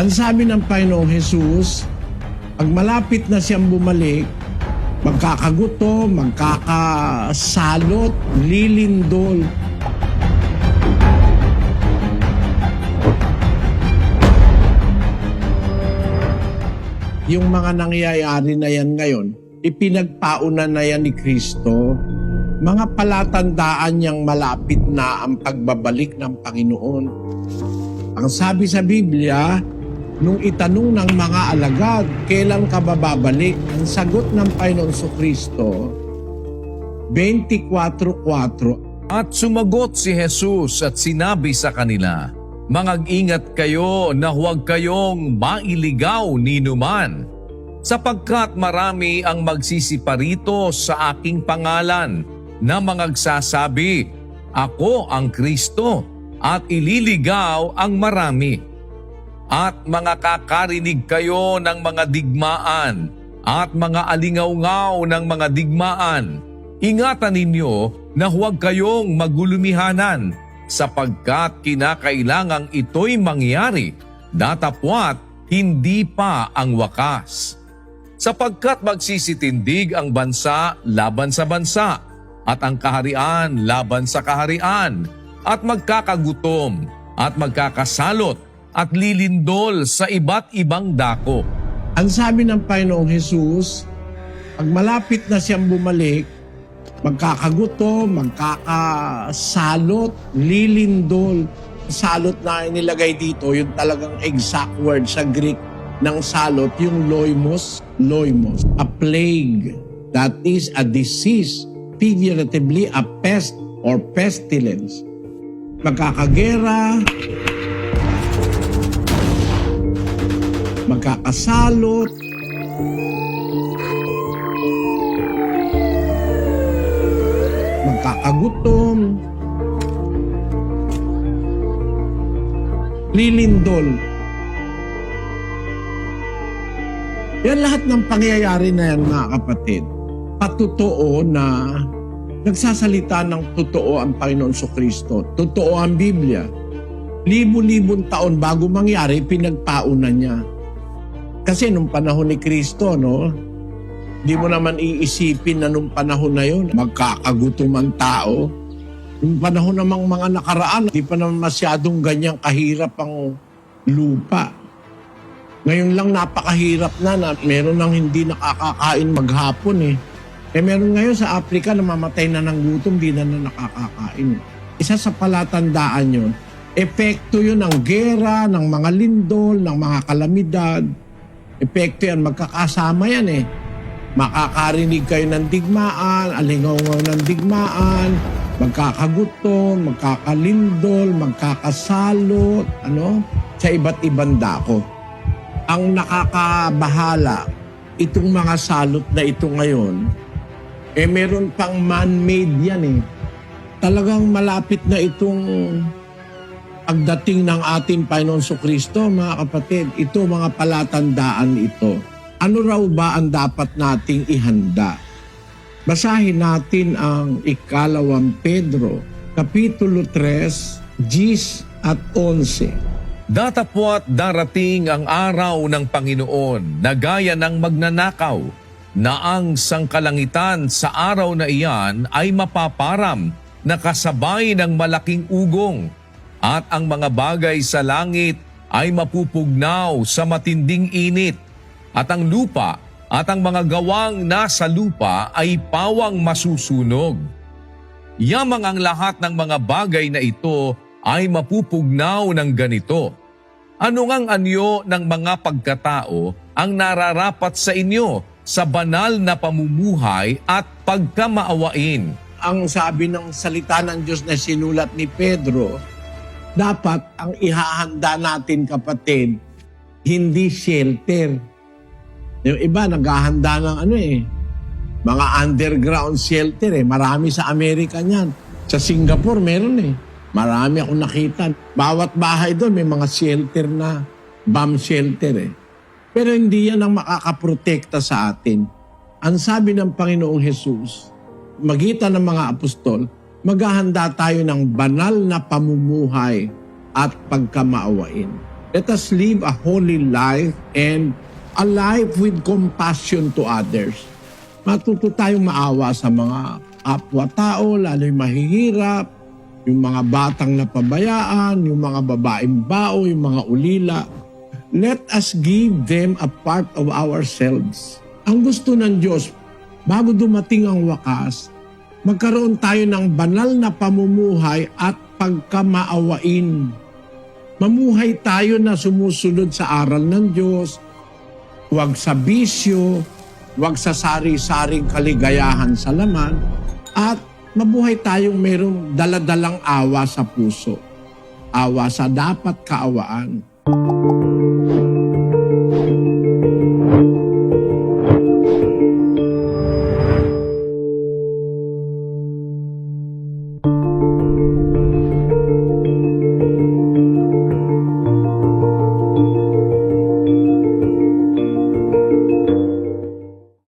Ang sabi ng Panginoong Jesus, pag malapit na siyang bumalik, magkakaguto, magkakasalot, lilindol. Yung mga nangyayari na yan ngayon, ipinagpauna na yan ni Kristo. Mga palatandaan niyang malapit na ang pagbabalik ng Panginoon. Ang sabi sa Biblia, nung itanong ng mga alagad, kailan ka ba babalik? Ang sagot ng Panginoon Kristo, 24.4, At sumagot si Jesus at sinabi sa kanila, Mangag-ingat kayo na huwag kayong mailigaw ni numan, sapagkat marami ang magsisiparito sa aking pangalan na mangagsasabi, Ako ang Kristo, at ililigaw ang marami. At mga kakarinig kayo ng mga digmaan at mga alingaw-ngaw ng mga digmaan. Ingatan ninyo na huwag kayong magulumihanan sapagkat kinakailangang ito'y mangyari datapwat hindi pa ang wakas. Sapagkat magsisitindig ang bansa laban sa bansa at ang kaharian laban sa kaharian at magkakagutom at magkakasalot at lilindol sa iba't ibang dako. Ang sabi ng Panginoong Jesus, pag malapit na siyang bumalik, magkakaguto, magkakasalot, lilindol. Salot na inilagay dito, yung talagang exact word sa Greek ng salot, yung loimos, loimos, a plague. That is a disease, figuratively a pest or pestilence. Magkakagera, magkakasalot, magkakagutom, lilindol. Yan lahat ng pangyayari na yan mga kapatid. Patotoo na nagsasalita ng totoo ang Panginoon so Kristo. Totoo ang Biblia. Libo-libong taon bago mangyari, pinagpaunan niya. Kasi nung panahon ni Kristo, no, Di mo naman iisipin na nung panahon na yun, magkakagutom ang tao. Nung panahon namang mga nakaraan, di pa naman masyadong ganyang kahirap ang lupa. Ngayon lang napakahirap na na meron nang hindi nakakakain maghapon eh. Eh meron ngayon sa Africa namamatay na ng gutom, di na na nakakakain. Isa sa palatandaan yun, epekto yun ng gera, ng mga lindol, ng mga kalamidad. Epekto yan, magkakasama yan eh makakarinig kayo ng digmaan, alingaw ng digmaan, magkakagutom, magkakalindol, magkakasalot, ano, sa iba't ibang dako. Ang nakakabahala, itong mga salot na ito ngayon, eh meron pang man-made yan eh. Talagang malapit na itong pagdating ng ating Panginoon Kristo, mga kapatid. Ito mga palatandaan ito ano raw ba ang dapat nating ihanda? Basahin natin ang ikalawang Pedro, Kapitulo 3, Gis at 11. Datapwat darating ang araw ng Panginoon na gaya ng magnanakaw na ang sangkalangitan sa araw na iyan ay mapaparam na kasabay ng malaking ugong at ang mga bagay sa langit ay mapupugnaw sa matinding init at ang lupa at ang mga gawang nasa lupa ay pawang masusunog. Yamang ang lahat ng mga bagay na ito ay mapupugnaw ng ganito. Ano ngang anyo ng mga pagkatao ang nararapat sa inyo sa banal na pamumuhay at pagkamaawain? Ang sabi ng salita ng Diyos na sinulat ni Pedro, dapat ang ihahanda natin kapatid, hindi shelter, yung iba naghahanda ng ano eh, mga underground shelter eh. Marami sa Amerika niyan. Sa Singapore meron eh. Marami akong nakita. Bawat bahay doon may mga shelter na bomb shelter eh. Pero hindi yan ang makakaprotekta sa atin. Ang sabi ng Panginoong Jesus, magitan ng mga apostol, maghahanda tayo ng banal na pamumuhay at pagkamaawain. Let us live a holy life and a life with compassion to others. Matuto tayong maawa sa mga kapwa-tao, lalo yung mahihirap, yung mga batang napabayaan, yung mga babaeng bao, yung mga ulila. Let us give them a part of ourselves. Ang gusto ng Diyos, bago dumating ang wakas, magkaroon tayo ng banal na pamumuhay at pagkamaawain. Mamuhay tayo na sumusunod sa aral ng Diyos, huwag sa bisyo, huwag sa sari-saring kaligayahan sa laman, at mabuhay tayong mayroong daladalang awa sa puso. Awa sa dapat kaawaan.